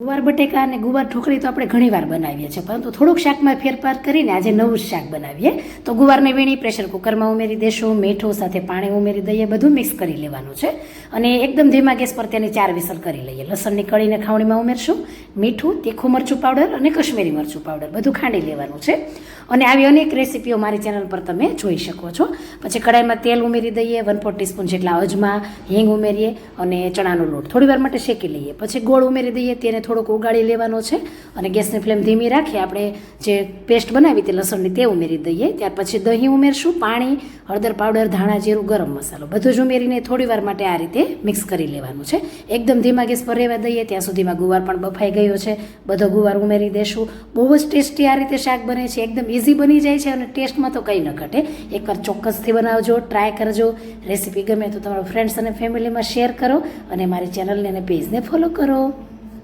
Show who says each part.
Speaker 1: ગુવાર બટેકા અને ગુવાર ઢોકળી તો આપણે ઘણીવાર બનાવીએ છીએ, પરંતુ થોડુંક શાકમાં ફેરફાર કરીને આજે નવું શાક બનાવીએ. તો ગુવારને વીણી પ્રેશર કુકરમાં ઉમેરી દેશું, મીઠું સાથે પાણી ઉમેરી દઈએ, બધું મિક્સ કરી લેવાનું છે. અને એકદમ ધીમા ગેસ પર તેની ચાર વિસલ કરી લઈએ. લસણની કળીને ખાવણીમાં ઉમેરશું. મીઠું, તીખું મરચું પાવડર અને કશ્મીરી મરચું પાવડર બધું ખાંડી લેવાનું છે. અને આવી અનેક રેસીપીઓ મારી ચેનલ પર તમે જોઈ શકો છો. પછી કડાઈમાં તેલ ઉમેરી દઈએ વન ફોર ટીસ્પૂન જેટલા અજમા, હિંગ ઉમેરીએ અને ચણાનો લોટ થોડી વાર માટે શેકી લઈએ. પછી ગોળ ઉમેરી દઈએ, તેને થોડુંક ઉગાડી લેવાનો છે અને ગેસની ફ્લેમ ધીમી રાખી આપણે જે પેસ્ટ બનાવી તે લસણની તે ઉમેરી દઈએ. ત્યાર પછી દહીં ઉમેરશું, પાણી, હળદર પાવડર ધાણા, જીરું, ગરમ મસાલો બધું જ ઉમેરીને થોડી વાર માટે આ રીતે મિક્સ કરી લેવાનું છે. એકદમ ધીમા ગેસ પર રહેવા દઈએ, ત્યાં સુધીમાં ગુવાર પણ બફાઈ ગયો છે. બધો ગુવાર ઉમેરી દેશું. બહુ જ ટેસ્ટી આ રીતે શાક બને છે. એકદમ ઇઝી બની જાય છે અને ટેસ્ટમાં તો કંઈ ન ઘટે. એકવાર ચોક્કસથી બનાવજો ટ્રાય કરજો. રેસીપી ગમે તો તમારા ફ્રેન્ડ્સ અને ફેમિલીમાં શેર કરો અને મારી ચેનલને અને પેજને ફોલો કરો.